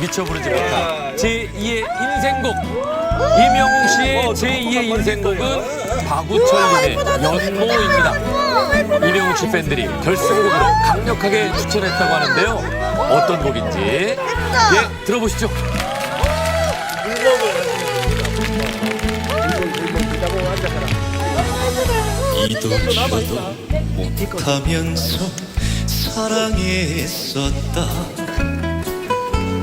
미쳐 부르지 못한 제2의 인생곡. 이명웅 씨의 제2의 인생곡은 박우철님의 연모입니다. 이명웅 씨 팬들이 결승곡으로 강력하게 추천했다고 하는데요. 어떤 곡인지. 예 들어보시죠. 이도 저도 못하면서 사랑했었다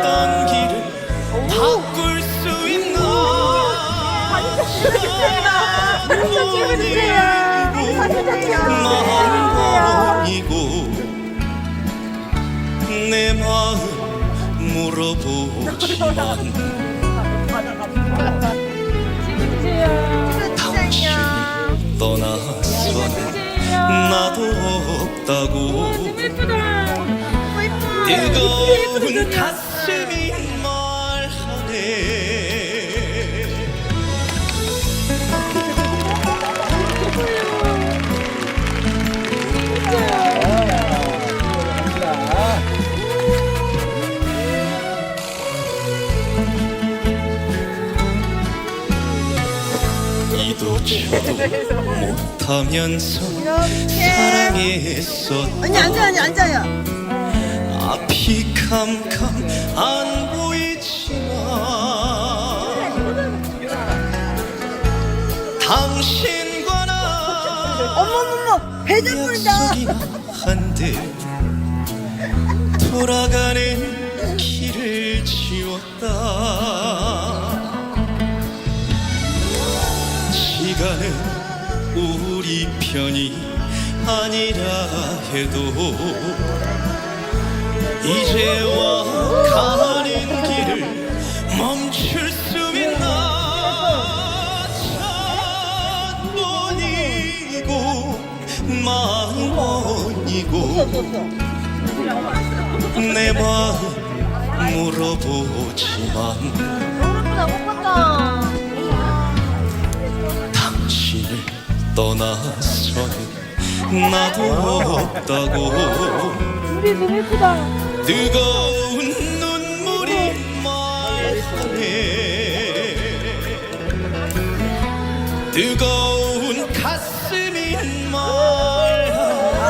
왔던 길을 바꿀 수 있나? 마음이고 내 마음 물어보지만 당신이 떠나선 나도 없다고. 뜨거운 가슴 이 말하네 이도 저도 못하면서 사랑했었다 아니 앉아 아니 앉아요. 캄캄 안 보이지만 당신과 나 어머머머. 약속이나 한듯 돌아가는 길을 지웠다 시간은 우리 편이 아니라 해도 이제와 가는 길을 멈출 수 있나 천번이고 만번이고 내 마음 물어보지만. 당신을 떠나서는 나도 없다고 우리 너무 예쁘다. 뜨거운 눈물이 말하네 뜨거운 가슴이 말하네